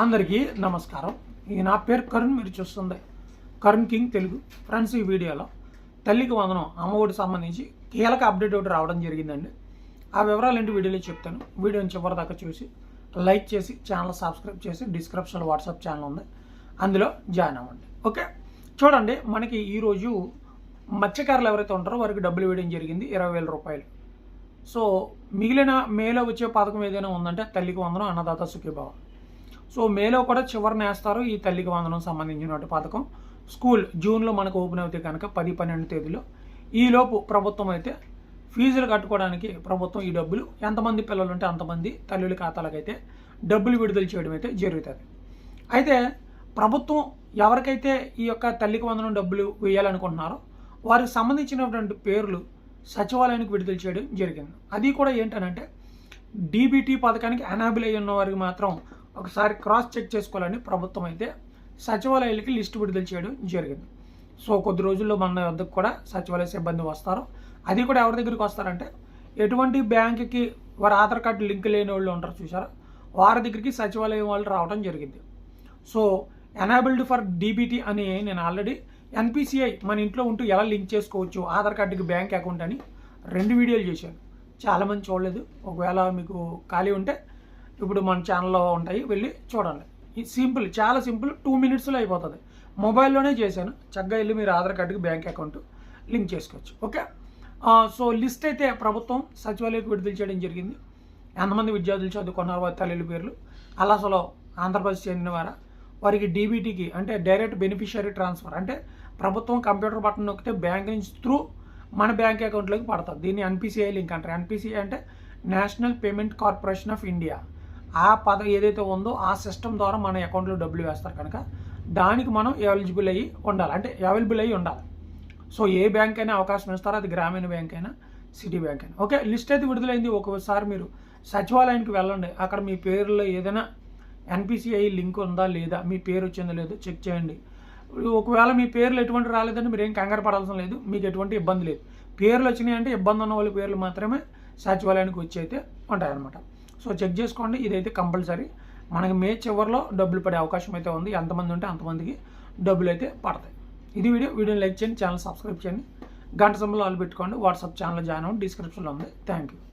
అందరికీ నమస్కారం. ఈ నా పేరు కరుణ్ మీరు చూస్తుంది కరుణ్ కింగ్ తెలుగు. ఫ్రెండ్స్ ఈ వీడియోలో తల్లికి వందనం అమ్మఒడి సంబంధించి కీలక అప్డేట్ ఒకటి రావడం జరిగిందండి. ఆ వివరాలు ఏంటి వీడియోలో చెప్తాను. వీడియోని చివరి దాకా చూసి లైక్ చేసి ఛానల్ సబ్స్క్రైబ్ చేసి డిస్క్రిప్షన్లో వాట్సాప్ ఛానల్ ఉంది. అందులో జాయిన్ అవ్వండి. ఓకే? చూడండి మనకి ఈరోజు మత్స్యకారులు ఎవరైతే ఉంటారో వారికి డబ్బులు వేయడం జరిగింది ఇరవై వేల రూపాయలు. సో మిగిలిన మేలో వచ్చే పథకం ఏదైనా ఉందంటే తల్లికి వందనం అన్నదాత సుఖీభావం. సో మేలో కూడా చివరిన వేస్తారు ఈ తల్లికి వందనం సంబంధించినటువంటి పథకం. స్కూల్ జూన్లో మనకు ఓపెన్ అవుతాయి కనుక పది పన్నెండు తేదీలో. ఈలోపు ప్రభుత్వం అయితే ఫీజులు కట్టుకోవడానికి ప్రభుత్వం ఈ డబ్బులు ఎంతమంది పిల్లలు ఉంటే అంతమంది తల్లుల ఖాతాలకైతే డబ్బులు విడుదల చేయడం అయితే జరుగుతుంది. అయితే ప్రభుత్వం ఎవరికైతే ఈ యొక్క తల్లికి వందనం డబ్బులు వేయాలనుకుంటున్నారో వారికి సంబంధించినటువంటి పేర్లు సచివాలయానికి విడుదల చేయడం జరిగింది. అది కూడా ఏంటనంటే డీబీటీ పథకానికి అనాబుల్ అయి ఉన్న వారికి మాత్రం ఒకసారి క్రాస్ చెక్ చేసుకోవాలని ప్రభుత్వం అయితే సచివాలయాలకి లిస్టు విడుదల చేయడం జరిగింది. సో కొద్ది రోజుల్లో మన వద్దకు కూడా సచివాలయ సిబ్బంది వస్తారు. అది కూడా ఎవరి దగ్గరికి వస్తారంటే ఎటువంటి బ్యాంకుకి వారి ఆధార్ కార్డు లింక్ లేని వాళ్ళు ఉంటారు చూసారా వారి దగ్గరికి సచివాలయం వాళ్ళు రావడం జరిగింది. సో ఎనాబుల్డ్ ఫర్ డీబీటీ అని నేను ఆల్రెడీ ఎన్పిసిఐ మన ఇంట్లో ఉంటూ ఎలా లింక్ చేసుకోవచ్చు ఆధార్ కార్డుకి బ్యాంక్ అకౌంట్ అని రెండు వీడియోలు చేశాను. చాలామంది చూడలేదు. ఒకవేళ మీకు ఖాళీ ఉంటే ఇప్పుడు మన ఛానల్లో ఉంటాయి వెళ్ళి చూడండి. ఇది సింపుల్ చాలా సింపుల్ టూ మినిట్స్లో అయిపోతుంది. మొబైల్లోనే చేశాను. చక్కగా వెళ్ళి మీరు ఆధార్ కార్డుకి బ్యాంక్ అకౌంట్ లింక్ చేసుకోవచ్చు. ఓకే సో లిస్ట్ అయితే ప్రభుత్వం సచివాలయకు విడుదల చేయడం జరిగింది. ఎంతమంది విద్యార్థులు చదువుకున్నారు వారి తల్లిల పేర్లు. అలాసలో ఆంధ్రప్రదేశ్ చెందిన వారా? వారికి డీబీటీకి అంటే డైరెక్ట్ బెనిఫిషియరీ ట్రాన్స్ఫర్ అంటే ప్రభుత్వం కంప్యూటర్ బటన్ నొక్కితే బ్యాంక్ నుంచి త్రూ మన బ్యాంక్ అకౌంట్లోకి పడుతుంది దీన్ని ఎన్పిసిఐ లింక్ అంటారు. ఎన్పిసిఐ అంటే national payment corporation of India. ఆ పద ఏదైతే ఉందో ఆ సిస్టమ్ ద్వారా మన అకౌంట్లో డబ్బులు వేస్తారు కనుక దానికి మనం ఎలిజిబుల్ అయ్యి ఉండాలి. అంటే అవైలబుల్ అయ్యి ఉండాలి. సో ఏ బ్యాంక్ అయినా అవకాశం ఇస్తారో. అది గ్రామీణ బ్యాంక్ అయినా సిటీ బ్యాంక్ అయినా. ఓకే లిస్ట్ అయితే విడుదలైంది. ఒకసారి మీరు సచివాలయానికి వెళ్ళండి. అక్కడ మీ పేరులో ఏదైనా ఎన్పిసిఐ లింక్ ఉందా లేదా మీ పేరు వచ్చిందో లేదో చెక్ చేయండి. ఒకవేళ మీ పేర్లు ఎటువంటి రాలేదంటే మీరు ఏం కంగారు పడాల్సిన లేదు. మీకు ఎటువంటి ఇబ్బంది లేదు. పేర్లు వచ్చినాయి అంటే ఇబ్బంది ఉన్న వాళ్ళ పేర్లు మాత్రమే సచివాలయానికి వచ్చి అయితే ఉంటాయన్నమాట. సో చెక్ చేసుకోండి ఇదైతే కంపల్సరీ. మనకి మే చివరిలో డబ్బులు పడే అవకాశం అయితే ఉంది. ఎంతమంది ఉంటే అంతమందికి డబ్బులు అయితే పడతాయి. ఇది వీడియో. వీడియోని లైక్ చేయండి ఛానల్ సబ్స్క్రైబ్ చేయండి. గంట సంబంధం వాళ్ళు పెట్టుకోండి. వాట్సాప్ ఛానల్ జాయిన్ అవ్వండి. డిస్క్రిప్షన్లో ఉంది. Thank you.